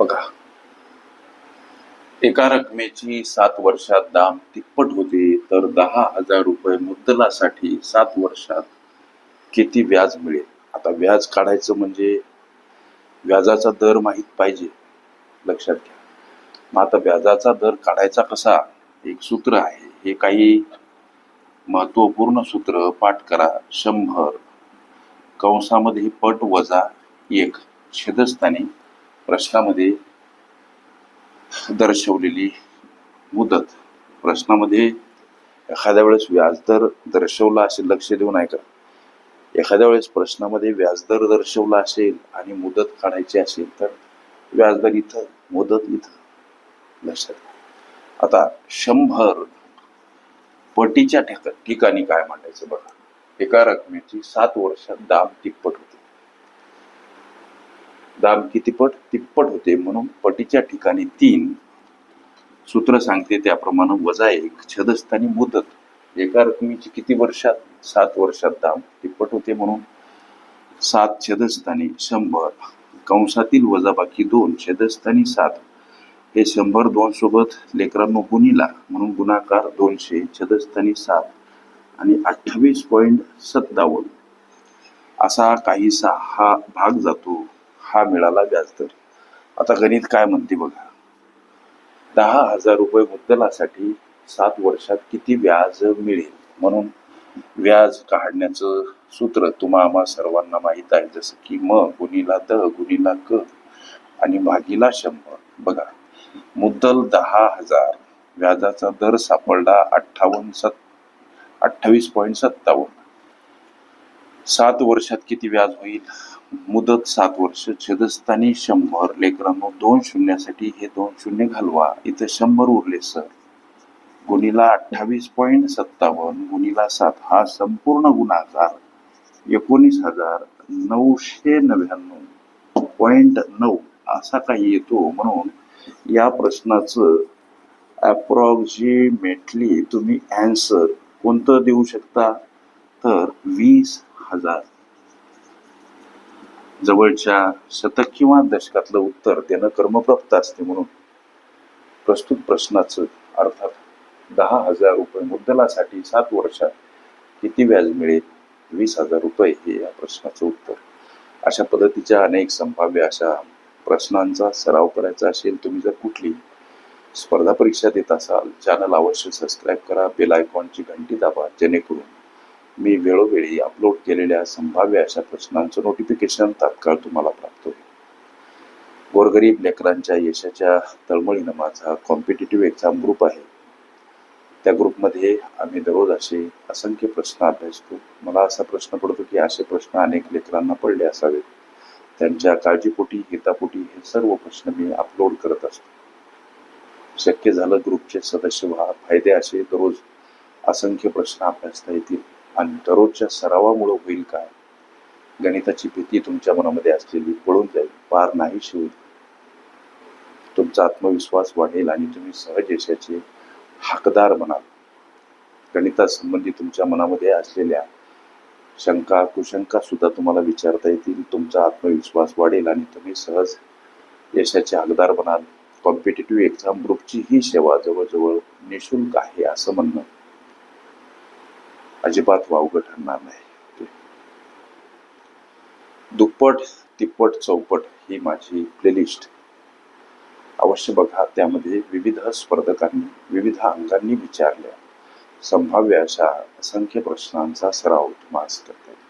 बघा. एका रकमेची सात वर्षात दाम तिप्पट होते तर दहा हजार रुपये मुद्दलासाठी सात वर्षात किती व्याज मिळेल? आता व्याज काढायचं म्हणजे व्याजाचा दर माहीत पाहिजे लक्षात घ्या. मग आता व्याजाचा दर काढायचा कसा? एक सूत्र आहे. हे काही महत्त्वपूर्ण सूत्र पाठ करा. शंभर. कंसामध्ये पट वजा एक. छेदस्थानी प्रश्नामध्ये दर्शवलेली मुदत. प्रश्नामध्ये एखाद्या वेळेस व्याजदर दर्शवला असेल लक्ष देऊन ऐका. एखाद्या वेळेस प्रश्नामध्ये व्याजदर दर्शवला असेल आणि मुदत काढायची असेल तर व्याजदर इथं मुदत इथं. लक्षात आता शंभर पटीच्या ठिका- ठिकाणी काय मांडायचं बघा. एका रकमेची सात वर्षात दाम तिप्पट दाब कितीपट किती पट तिप्पट होते म्हणून पटीच्या ठिकाणी तीन सूत्र सांगते त्याप्रमाणे वजा एक छदस्थानी मुदत एका रकमेची किती वर्षात? सात वर्षात दाम तिप्पट होते म्हणून सात छदस्थानी शंभर. कंसातील वजाबाकी दोन छदस्थानी सात. हे शंभर दोन सोबत लेकरांनो गुणिला म्हणून गुणाकार दोनशे छदस्थानी सात. आणि अठ्ठावीस पॉईंट सत्तावन्न. असा काहीसा हा भाग जातो. हा मिळाला व्याजदर. आता गणित काय म्हणते बघा. दहा हजार रुपये मुद्दलासाठी सात वर्षात किती व्याज मिळेल? म्हणून व्याज काढण्याचं सूत्र तुम्हा आम्हा सर्वांना माहीत आहे. जसं की म गुणिला द गुणिला क आणि भागीला शंभर. बघा मुद्दल दहा हजार व्याजाचा दर सापडला अठ्ठावन्न सत अठ्ठावीस पॉईंट सत्तावन्न. सात वर्षात किती व्याज होईल? मुदत सात वर्ष छेदस्थानी शंभर लेकरांनो दोन शून्यासाठी हे दोन शून्य घालवा. इथं शंभर उरले सर. गुणिला अठ्ठावीस पॉईंट सत्तावन्न गुणिला सात हा संपूर्ण गुणाकार एकोणीस हजार नऊशे नव्याण्णव पॉईंट नऊ असा काही येतो म्हणून या प्रश्नाचं अप्रॉक्सिमेटली तुम्ही अँसर कोणतं देऊ शकता? तर वीस हजार. जवळच्या शतक किंवा दशकातलं उत्तर देणं कर्मप्राप्त असते म्हणून प्रस्तुत प्रश्नाचं अर्थात दहा हजार रुपये मुद्दलासाठी सात वर्षात किती व्याज मिळेल? वीस हजार रुपये हे या प्रश्नाचं उत्तर. अशा पद्धतीच्या अनेक संभाव्य अशा प्रश्नांचा सराव करायचा असेल तुम्ही जर कुठली स्पर्धा परीक्षा देत असाल चॅनल अवश्य सबस्क्राईब करा बेल आयकॉनची घंटी दाबा जेणेकरून मी वेळोवेळी अपलोड केलेल्या संभाव्य अशा प्रश्नांचं नोटिफिकेशन तात्काळ तुम्हाला प्राप्त होईल. गोरगरीब लेकरांच्या यशाच्या तळमळीनं माझा कॉम्पिटेटिव्ह एक्झाम ग्रुप आहे. त्या ग्रुपमध्ये आम्ही दररोज असे असंख्य प्रश्न अभ्यासतो मला असा प्रश्न पडतो की असे प्रश्न अनेक लेकरांना पडले असावेत. त्यांच्या काळजीपोटी हितापोटी हे सर्व प्रश्न मी अपलोड करत असतो. शक्य झालं ग्रुपचे सदस्य व्हा. फायदे असे दररोज असंख्य प्रश्न अभ्यासता येतील. आणि दररोजच्या सरावामुळे होईल काय? गणिताची भीती तुमच्या मनामध्ये असलेली पळून जाईल पार नाही होईल तुमचा आत्मविश्वास वाढेल आणि तुम्ही सहज यशाचे हकदार बनाल गणितासंबंधी तुमच्या मनामध्ये असलेल्या शंका कुशंका सुद्धा तुम्हाला विचारता येतील. तुमचा आत्मविश्वास वाढेल आणि तुम्ही सहज यशाचे हकदार बनाल कॉम्पिटेटिव्ह एक्झाम ग्रुपची ही सेवा जवळजवळ निशुल्क आहे असं म्हणणं. अजिबात वावगं ठरणार नाही. दुप्पट तिप्पट चौपट ही माझी प्लेलिस्ट अवश्य बघा त्यामध्ये विविध स्पर्धकांनी विविध अंगांनी विचारल्या. संभाव्य अशा असंख्य प्रश्नांचा सराव तुम्हाला करता येईल.